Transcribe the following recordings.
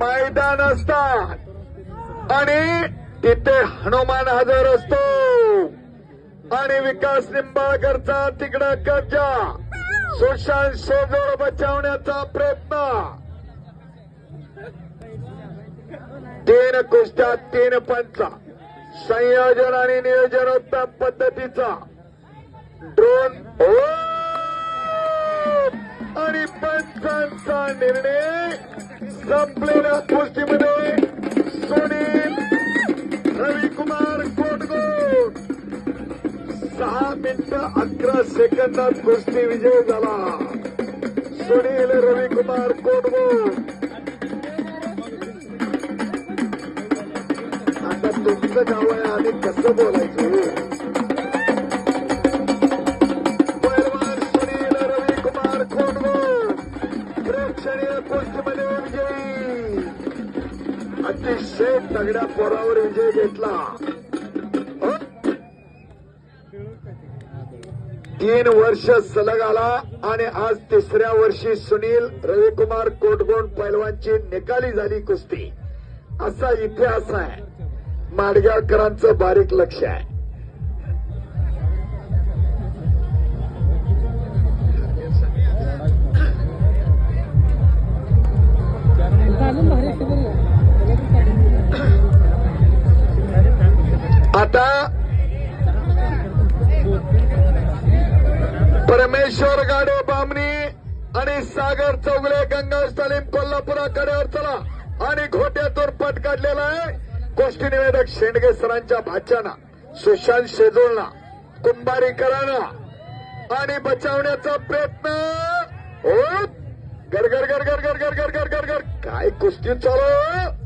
मैदान असतात. आणि तिथे हनुमान हजर असतो. आणि विकास निंबाळकरचा तिकडं कब्जा. सुशांत शेजोळ बचावण्याचा प्रयत्न. तीन कुस्त्या तीन पंचा. संयोजन आणि नियोजनोत्तम पद्धतीचा. ड्रोन आणि पंचांचा निर्णय संपलेल्या गोष्टीमध्ये सुनील रविकुमार कोटगोड सहा मिनिटं अकरा सेकंदात कुस्ती विजय झाला. सुनील रविकुमार कोटगोड आता तुमचं गाव आहे आणि कसं बोलायचं? सगळ्या पोरावर विजय घेतला. तीन वर्ष सलग आला आणि आज तिसऱ्या वर्षी सुनील रविकुमार कोटगोंड पैलवानची निकाली झाली कुस्ती. असा इतिहास आहे. माडगावकरांचं बारीक लक्ष आहे. आता परमेश्वर गाडे बामणी आणि सागर चौगले गंगा सलीम कोल्हापुराकडे चला. आणि घोट्यातून पट काढलेला आहे. गोष्टी निवेदक शेंडगे सरांच्या भाच्याना सुशांत शेजोळना कुंभारीकरांना. आणि बचावण्याचा प्रयत्न हो गरगर गरगर गरगर गरगर गरगर काय कुस्ती चालू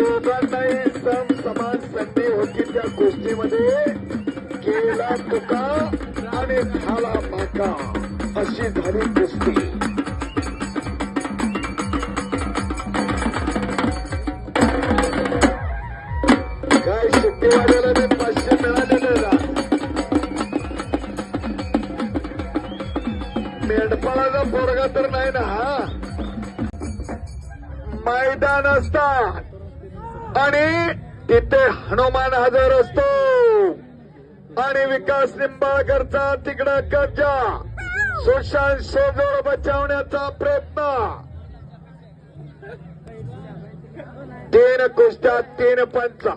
दोघांनाही सम समान संधी होती त्या गोष्टीमध्ये. केला तुका आणि झाला माका अशी झाली कुस्ती. काय ते पाचशे मिळालेलं ना मेंढपाळाचा पोरगा तर नाही ना हा? मैदान असतात. आणि तिथे हनुमान हजर असतो. आणि विकास निंबाळकरचा तिकडं कब्जा. सुशांत शेजोर बचावण्याचा प्रयत्न. तीन कुस्त्या तीन पंचा.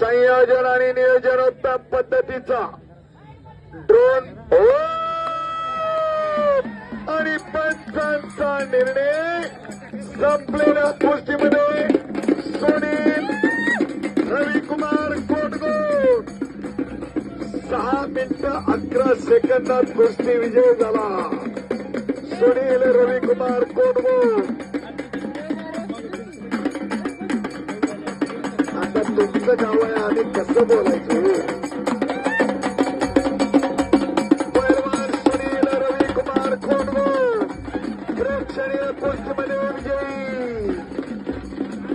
संयोजन आणि नियोजनोत्तम पद्धतीचा. ड्रोन आणि पंचांचा निर्णय संपलेल्या कुस्तीमध्ये सुनील सेकंदात कुस्ती विजय झाला. सुनील रविकुमार कोटगोड आता तुमचं गाव आहे आणि कसं बोलायचं?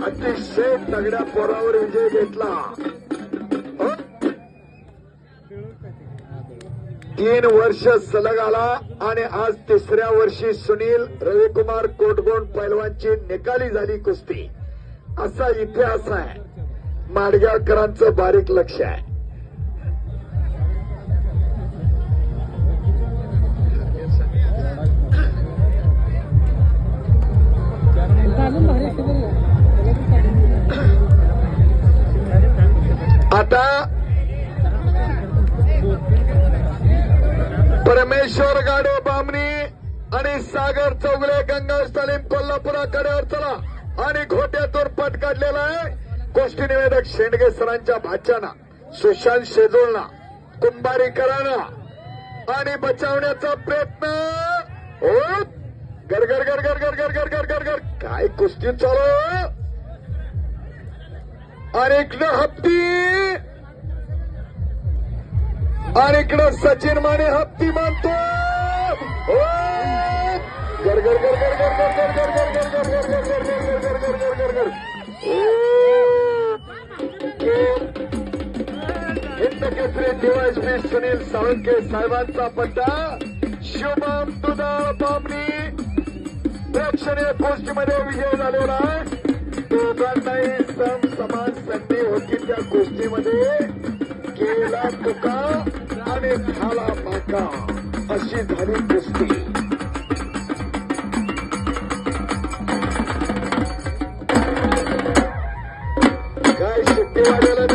अतिशय तगड्या पोरावर विजय घेतला. हो. तीन वर्ष सलग आला आणि आज तिसऱ्या वर्षी सुनील रविकुमार कोटगोंड पैलवानची निकाली झाली कुस्ती. असा इतिहास आहे. माडगावकरांचं बारीक लक्ष आहे. परमेश्वर गाडे बामणी आणि सागर चौगले गंगा सलीम कोल्हापुराकडे चला. आणि घोट्यातून पट काढलेला आहे. गोष्टी निवेदक शेंडगे सरांच्या भाच्याना सुशांत शेजूळना कुंभारीकरांना. आणि बचावण्याचा प्रयत्न हो गर गर गर गर गर गर गर गर गर काय कुस्ती चालू? आणि हप्ती. आणि इकडं सचिन माने हप्ती मानतो ओ! गर गर गर गर गर गर गर गर गर गर गर गर गर गर गर गर गर गर गर सुनील साळुंके साहेबांचा पट्टा शुभम दुधाळ बामणी प्रेक्षणीय गोष्टीमध्ये विजय झालेला आहे दोघांनाही सम समान संधी होती त्या गोष्टीमध्ये केला तुका मनाने झाला बाका अशी झाली कुस्ती. काय शिट्टी वाजायला